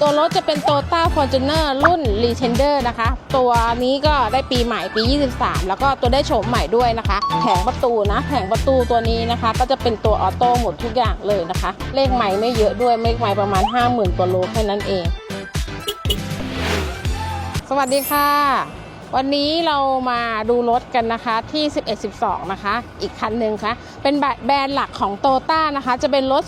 ตัวรถจะเป็น Toyota Fortuner รุ่น r e t e n d e r นะคะ ตัวนี้ก็ได้ปีใหม่ปี 23 แล้วก็ตัวได้โฉมใหม่ด้วยนะคะ แผงประตูนะ แผงประตูตัวนี้นะคะ ก็จะเป็นตัวออโต้หมดทุกอย่างเลยนะคะ เลขใหม่ไม่เยอะด้วย เลขใหม่ประมาณ 50,000กว่าโลแค่นั้นเอง สวัสดีค่ะ วันนี้เรามาดูรถกันนะคะที่ 1112 นะคะ อีกคันหนึ่งค่ะเป็นแบรนด์หลักของโตต้านะคะ จะเป็นรถ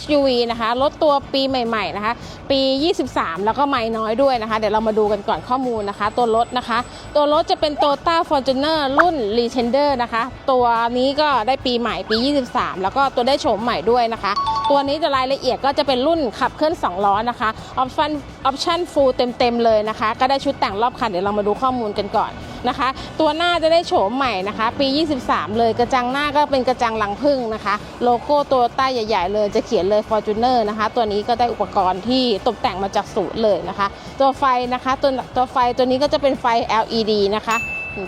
SUV นะคะ รถตัวปีใหม่ ๆ นะคะ ปี 23 แล้วก็ไม่น้อยด้วยนะคะ เดี๋ยวเรามาดูกันก่อนข้อมูลนะคะ ตัวรถนะคะ ตัวรถจะเป็น Toyota Fortuner รุ่น r e t e n d e r นะคะ ตัวนี้ก็ได้ปีใหม่ปี 23 แล้วก็ตัวได้โฉมใหม่ด้วยนะคะ ตัวนี้จะรายละเอียดก็จะเป็นรุ่นขับเคลื่อน2ล้อนะคะออปชั่นออปชั่นฟูลเต็มๆเลยนะคะ ก็ได้ชุดแต่งรอบคันเดี๋ยวเรามาดูข้อมูลกันก่อนนะคะ ตัวหน้าจะได้โฉมใหม่นะคะ ปี 23 เลยกระจังหน้าก็เป็นกระจังลังพึ่งนะคะ โลโก้ตัวใต้ใหญ่ ๆ เลยจะเขียนเลย Fortuner นะคะ ตัวนี้ก็ได้อุปกรณ์ที่ตกแต่งมาจากศูนย์เลยนะคะ ตัวไฟนะคะตัวตัวไฟตัวนี้ก็จะเป็นไฟ LED นะคะ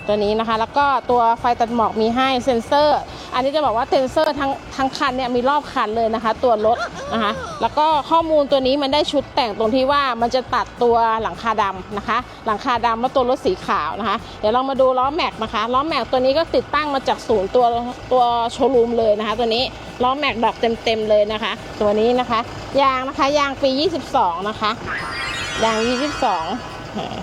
ตัวนี้นะคะ แล้วก็ตัวไฟตัดหมอกมีให้เซ็นเซอร์ อันนี้จะบอกว่าเซ็นเซอร์ทั้งทั้งคันเนี่ยมีรอบคันเลยนะคะ ตัวรถนะคะ แล้วก็ข้อมูลตัวนี้มันได้ชุดแต่งตรงที่ว่ามันจะตัดตัวหลังคาดำนะคะ หลังคาดำแล้วตัวรถสีขาวนะคะ เดี๋ยวเรามาดูล้อแม็กนะคะล้อแม็กตัวนี้ก็ติดตั้งมาจากศูนย์ตัวตัวโชว์รูมเลยนะคะ ตัวนี้ล้อแม็กดอกเต็มๆเลยนะคะ ตัวนี้นะคะ ยางนะคะยางปี 22 นะคะยาง 22อ่า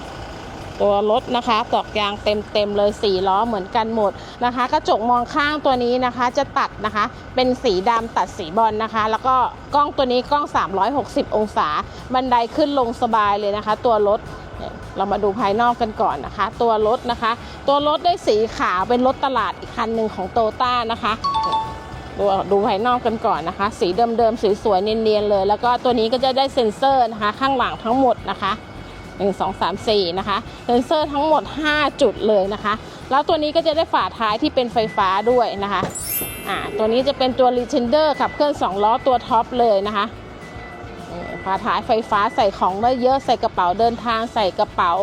ตัวรถนะคะตอกยางเต็มเต็มๆเลยสี่ล้อเหมือนกันหมดนะคะ กระจกมองข้างตัวนี้นะคะจะตัดนะคะ เป็นสีดำตัดสีบอลนะคะ แล้วก็กล้องตัวนี้กล้อง 360 องศา บันไดขึ้นลงสบายเลยนะคะ ตัวรถเนี่ยเรามาดูภายนอกกันก่อนนะคะ ตัวรถนะคะ ตัวรถได้สีขาวเป็นรถตลาดอีกคันหนึ่งของโตต้านะคะดูดูภายนอกกันก่อนนะคะ สีเดิมๆสวยๆเนียนๆเลย แล้วก็ตัวนี้ก็จะได้เซ็นเซอร์นะคะ ข้างหลังทั้งหมดนะคะ 1 2 3 4 นะคะเซนเซอร์ทั้งหมด 5 จุดเลยนะคะ แล้วตัวนี้ก็จะได้ฝาท้ายที่เป็นไฟฟ้าด้วยนะคะอ่าตัวนี้จะเป็นตัว r e t e n d e r ขับเคลื่อน2ล้อตัวท็อปเลยนะคะฝาท้ายไฟฟ้าใส่ของได้เยอะใส่กระเป๋าเดินทางใส่กระเป๋า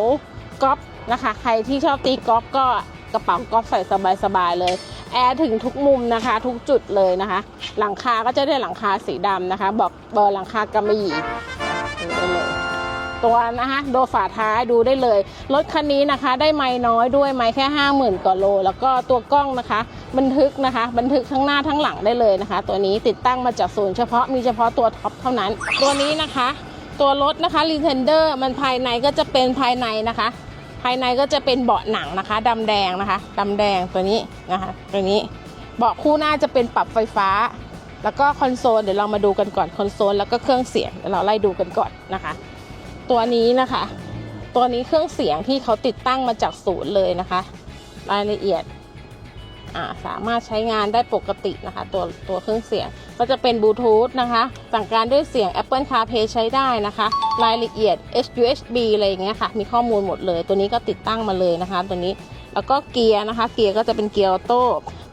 ก๊อฟนะคะใครที่ชอบตีก๊อฟก็กระเป๋าก๊อฟใส่สบายๆเลยแอร์ถึงทุกมุมนะคะ ทุกจุดเลยนะคะ หลังคาก็จะได้หลังคาสีดำนะคะ บอกเบอร์หลังคากำมะหยี่เลย ตัวนะคะโดฝาท้ายดูได้เลย รถคันนี้นะคะ ได้ไม้น้อยด้วยไม้แค่ 50,000กว่าโล แล้วก็ตัวกล้องนะคะ บันทึกนะคะ บันทึกทั้งหน้าทั้งหลังได้เลยนะคะ ตัวนี้ติดตั้งมาจากศูนย์เฉพาะมีเฉพาะตัวท็อปเท่านั้น ตัวนี้นะคะ ตัวรถนะคะรีเทนเดอร์มันภายในก็จะเป็นภายในนะคะ ภายในก็จะเป็นเบาะหนังนะคะดำแดงนะคะดำแดงตัวนี้นะคะ ตัวนี้เบาะคู่หน้าจะเป็นปรับไฟฟ้าแล้วก็คอนโซลเดี๋ยวเรามาดูกันก่อนคอนโซลแล้วก็เครื่องเสียงเดี๋ยวเราไล่ดูกันก่อนนะคะ ตัวนี้นะคะ ตัวนี้เครื่องเสียงที่เขาติดตั้งมาจากศูนย์เลยนะคะ รายละเอียดสามารถใช้งานได้ปกตินะคะ ตัวตัวเครื่องเสียงก็จะเป็นบลูทูธนะคะ สั่งการด้วยเสียง Apple CarPlay ใช้ได้นะคะ รายละเอียด USB อะไรอย่างเงี้ยค่ะ มีข้อมูลหมดเลย ตัวนี้ก็ติดตั้งมาเลยนะคะ ตัวนี้แล้วก็เกียร์นะคะ เกียร์ก็จะเป็นเกียร์ออโต้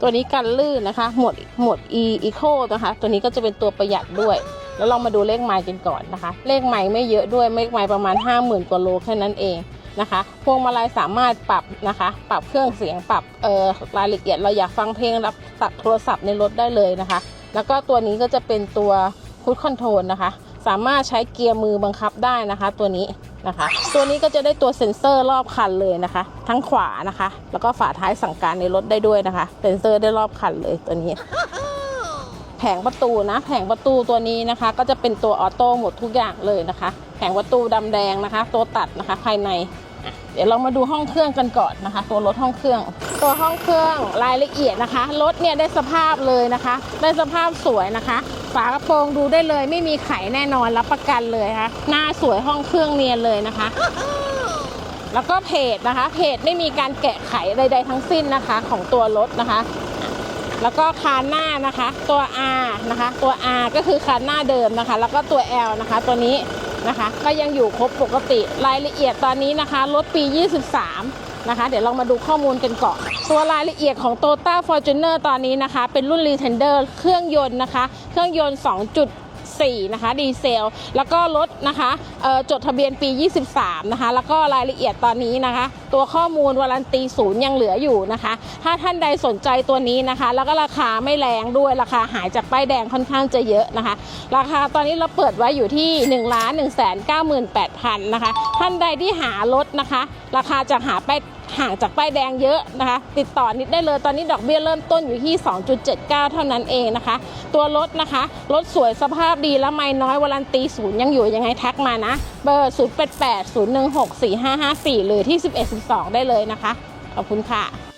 ตัวนี้กันลื่นนะคะ หมดหมด e eco นะคะ ตัวนี้ก็จะเป็นตัวประหยัดด้วย แล้วเรามาดูเลขไมล์กันก่อนนะคะ เลขไมล์ไม่เยอะด้วยเลขไมล์ประมาณ 50,000กว่าโลแค่นั้นเองนะคะพวงมาลัยสามารถปรับนะคะ ปรับเครื่องเสียงปรับเอ่อรายละเอียดเราอยากฟังเพลงรับตัดโทรศัพท์ในรถได้เลยนะคะ แล้วก็ตัวนี้ก็จะเป็นตัวคูดคอนโทรลนะคะ สามารถใช้เกียร์มือบังคับได้นะคะ ตัวนี้นะคะ ตัวนี้ก็จะได้ตัวเซ็นเซอร์รอบคันเลยนะคะ ทั้งขวานะคะ แล้วก็ฝาท้ายสั่งการในรถได้ด้วยนะคะ เซ็นเซอร์ได้รอบคันเลยตัวนี้ งประตูนะ แผงประตูตัวนี้นะคะ ก็จะเป็นตัวออโต้หมดทุกอย่างเลยนะคะ แผงประตูดำแดงนะคะ ตัวตัดนะคะภายในอะเดี๋ยวเรามาดูห้องเครื่องกันก่อนนะคะ ตัวรถห้องเครื่อง ตัวห้องเครื่องรายละเอียดนะคะรถเนี่ยได้สภาพเลยนะคะ ได้สภาพสวยนะคะ ฝากระโปรงดูได้เลย ไม่มีไขแน่นอนรับประกันเลยค่ะหน้าสวยห้องเครื่องเนียนเลยนะคะแล้วก็เพจนะคะ เพจไม่มีการแกะไขใดๆทั้งสิ้นนะคะ ของตัวรถนะคะ แล้วก็คานหน้านะคะ ตัว R นะคะ ตัว R ก็คือคานหน้าเดิมนะคะ แล้วก็ตัว L นะคะ ตัวนี้นะคะ ก็ยังอยู่ครบปกติรายละเอียดตอนนี้นะคะรถปี 23 นะคะ เดี๋ยวลองมาดูข้อมูลกันก่อนตัวรายละเอียดของ t o t a Fortuner ตอนนี้นะคะ เป็นรุ่น r e t e n d e r เครื่องยนต์นะคะ เครื่องยนต์ 2 4 นะคะ ดีเซล แล้วก็รถนะคะจดทะเบียนปี 23 นะคะ แล้วก็รายละเอียดตอนนี้นะคะ ตัวข้อมูลวารันตีศูนย์ยังเหลืออยู่นะคะ ถ้าท่านใดสนใจตัวนี้นะคะ แล้วก็ราคาไม่แรงด้วยราคาหายจากป้ายแดงค่อนข้างจะเยอะนะคะ ราคาตอนนี้เราเปิดไว้อยู่ที่ 1 1 9 8 0 0 0 นะคะ ท่านใดที่หารถนะคะ ราคาจากหาป้าย ห่างจากป้ายแดงเยอะนะคะ ติดต่อนิดได้เลย ตอนนี้ดอกเบี้ยเริ่มต้นอยู่ที่ 2.79 เท่านั้นเองนะคะ ตัวรถนะคะ รถสวยสภาพดีและไม่น้อยวารันตีศูนย์ยังอยู่ยังไงทักมานะ เบอร์ 0 8 8 0 1 6 4 5 5 4 หรือที่ 11 12 ได้เลยนะคะ ขอบคุณค่ะ